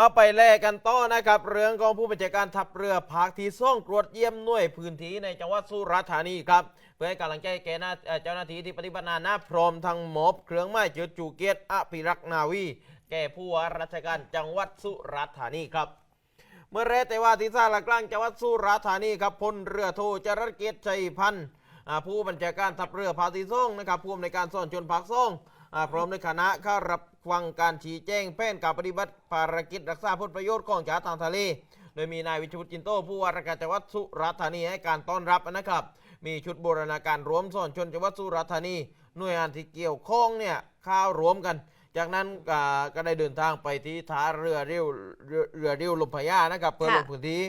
เอาไปแลกกันต่อนะครับ เรื่องของผู้บัญชาการทัพเรือภาคที่ส่งตรวจเยี่ยมหน่วยพื้นที่ในจังหวัดสุราษฎร์ธานีครับ เพื่อให้กำลังใจแก่หน้าเจ้าหน้าที่ที่ปฏิบัติหน้าหน้าพร้อมทั้งหมอบเครื่องไม้จุดจูเกียรติอภิรักษ์นาวี แก่ผู้ว่าราชการจังหวัดสุราษฎร์ธานีครับเมื่อแรแต่ว่าที่ท่าละกลางจังหวัดสุราษฎร์ธานีครับพลเรือโทจรเกียรติชัยพันธ์ผู้บัญชาการทัพเรือภาคที่ส่งนะครับผู้อำนวยการซ่อนชนภาคส่งอ่า พร้อมด้วยคณะเข้ารับฟังการชี้แจงแผนการปฏิบัติภารกิจรักษาผลประโยชน์ของชาติทางทะเล โดยมีนายวิชวุฒิจินโตผู้ว่าราชการจังหวัดสุราษฎร์ธานีให้การต้อนรับนะครับ มีชุดบูรณาการรวมซ่อนชนจังหวัดสุราษฎร์ธานี หน่วยงานที่เกี่ยวข้องเนี่ยเข้ารวมกัน จากนั้นก็ได้เดินทางไปที่ท่าเรือเรียวเรือเรียวลมพญานะครับเพื่อลงพื้นที่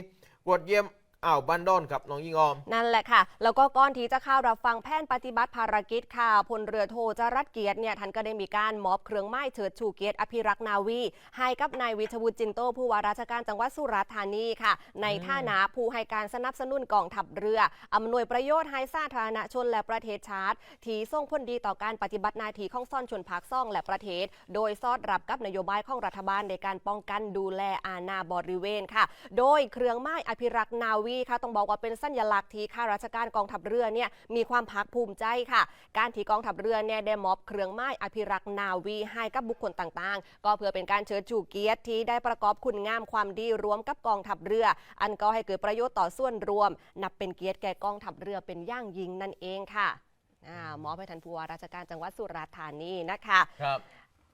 กวดเยี่ยม อ่าวบันดอนครับน้องยิงออม นั่นแหละค่ะ แล้วก็ก้อนที่จะเข้ารับฟังแผนปฏิบัติภารกิจค่ะพลเรือโทจรัสเกียรติเนี่ยท่านก็ได้มีการมอบเครื่องไม้เฉิดชูเกียรติอภิรักษ์นาวี ให้กับนายวิชวุฒิจินโตผู้ว่าราชการจังหวัดสุราษฎร์ธานีค่ะ ในท่านาผู้ให้การสนับสนุนกองทัพเรืออำนวยประโยชน์ให้สาธารณชนและประเทศชาติ ที่ส่งผลดีต่อการปฏิบัติหน้าที่ของซ่อนชนภาคซ่องและประเทศ โดยสอดรับกับนโยบายของรัฐบาลในการป้องกันดูแลอาณาบริเวณค่ะ โดยเครื่องไม้อภิรักษ์นาวีค่ะต้องบอกว่าเป็นสัญลักษณ์ที่ข้าราชการกองทัพเรือเนี่ยมีความภาคภูมิใจค่ะ การที่กองทัพเรือเนี่ยได้มอบเครื่องไม้อภิรักษ์นาวีให้กับบุคคลต่างๆ ก็เพื่อเป็นการเชิดชูเกียรติที่ได้ประกอบคุณงามความดีรวมกับกองทัพเรือ อันก็ให้เกิดประโยชน์ต่อส่วนรวม นับเป็นเกียรติแก่กองทัพเรือเป็นอย่างยิ่งนั่นเองค่ะอ่ามอบให้ท่านผู้ว่าราชการจังหวัดสุราษฎร์ธานีนะคะ ครับ